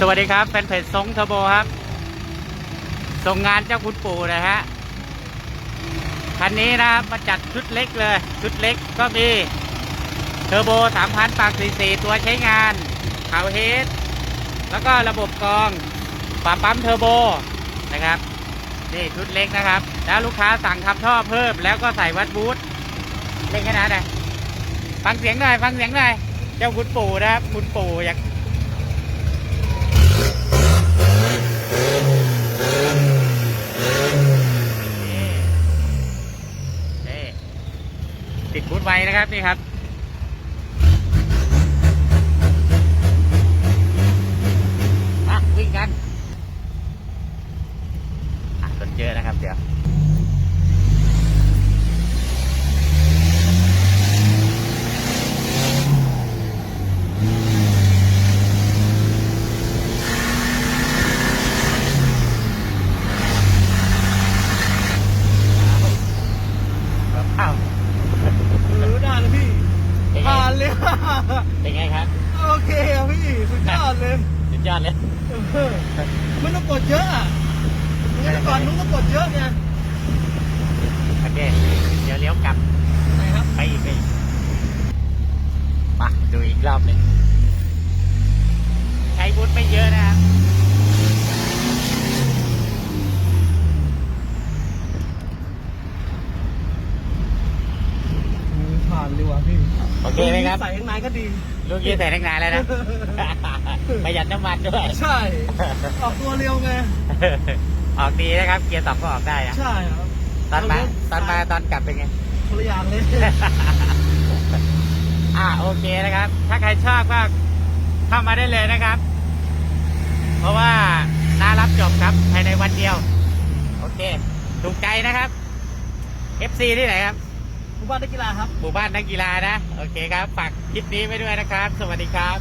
สวัสดีครับแฟนเพจทรงเทอร์โบครับ ส่งงานเจ้าคุณปู่นะฮะ คันนี้นะมาจัดชุดเล็กเลย ชุดเล็กก็มีเทอร์โบ3,000ปาก44ตัวใช้งานขาวเฮดแล้วก็ระบบกรองปั๊มปั๊มเทอร์โบนะครับ นี่ชุดเล็กนะครับ แล้วลูกค้าสั่งทำท่อเพิ่ม แล้วก็ใส่วัดบูทเล่นขนาดไหนฟังเสียงหน่อยฟังเสียงหน่อยเจ้าคุณปู่นะครับคุณปู่อยาก ติดบูทไว้นะครับนี่ครับมาวิ่งกันอะคนเยอะนะครับเดี๋ยว อ้าว เออได้เลยพี่ เป็นไง ผ่านเลย เป็นไงครับ โอเคอะพี่ สุดยอดเลยสุดยอดเลยเออไม่ต้องกดเยอะอะเมื่อก่อนนุ้งต้องกดเยอะไงโอเคเดี๋ยวเลี้ยวกลับไหนครับ ไปอีกไปอีกมาดูอีกรอบหนึ่งใช้บูทไม่เยอะนะครับ ผ่านเลยว่ะพี่ โอเคไหมครับ ใส่ข้างในก็ดี ลูกยี่ใส่ตั้งนานแล้วนะ ประหยัดน้ำมันด้วย ใช่ ออกตัวเร็วไง ออกดีนะครับ เกียร์สองก็ออกได้นะใช่ครับตอนมาตอนมาตอนกลับเป็นไงคนละอย่างเลย อ่าโอเคนะครับ ถ้าใครชอบก็เข้ามาได้เลยนะครับ เพราะว่าน่ารับจบครับภายในวันเดียว โอเค ถูกใจนะครับ FC ที่ไหนครับ หมู่บ้านนักกีฬาครับ หมู่บ้านนักกีฬานะ โอเคครับ ฝากคลิปนี้ไว้ด้วยนะครับ สวัสดีครับ